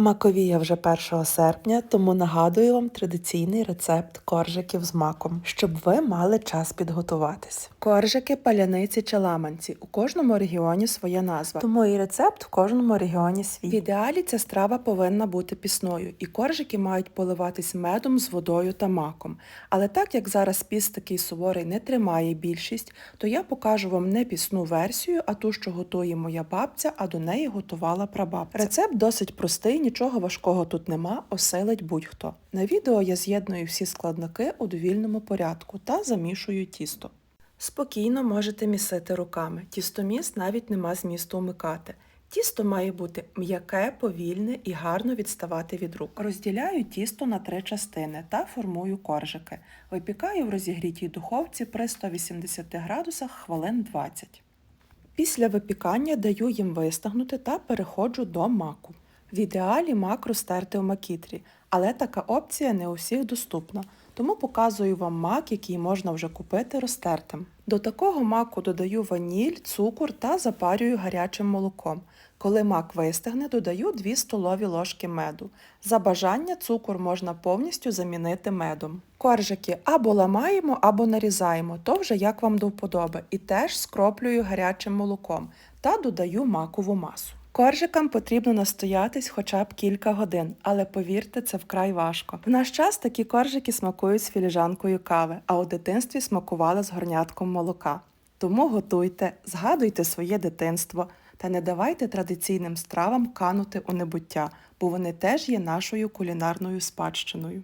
Маковія вже 1 серпня, тому нагадую вам традиційний рецепт коржиків з маком, щоб ви мали час підготуватись. Коржики, паляниці чи ламанці. У кожному регіоні своя назва, тому і рецепт в кожному регіоні свій. В ідеалі ця страва повинна бути пісною, і коржики мають поливатись медом з водою та маком. Але так як зараз піст такий суворий не тримає більшість, то я покажу вам не пісну версію, а ту, що готує моя бабця, а до неї готувала прабабця. Рецепт досить простий, нічого важкого тут нема, оселить будь-хто. На відео я з'єдную всі складники у довільному порядку та замішую тісто. Спокійно можете місити руками. Тістоміс навіть нема змісту вмикати. Тісто має бути м'яке, повільне і гарно відставати від рук. Розділяю тісто на три частини та формую коржики. Випікаю в розігрітій духовці при 180 градусах хвилин 20. Після випікання даю їм вистигнути та переходжу до маку. В ідеалі мак розтерти в макітрі, але така опція не у всіх доступна, тому показую вам мак, який можна вже купити розтертим. До такого маку додаю ваніль, цукор та запарюю гарячим молоком. Коли мак вистигне, додаю 2 столові ложки меду. За бажання цукор можна повністю замінити медом. Коржики або ламаємо, або нарізаємо, то вже як вам до вподоби, і теж скроплюю гарячим молоком та додаю макову масу. Коржикам потрібно настоятись хоча б кілька годин, але повірте, це вкрай важко. В наш час такі коржики смакують з філіжанкою кави, а у дитинстві смакували з горнятком молока. Тому готуйте, згадуйте своє дитинство та не давайте традиційним стравам канути у небуття, бо вони теж є нашою кулінарною спадщиною.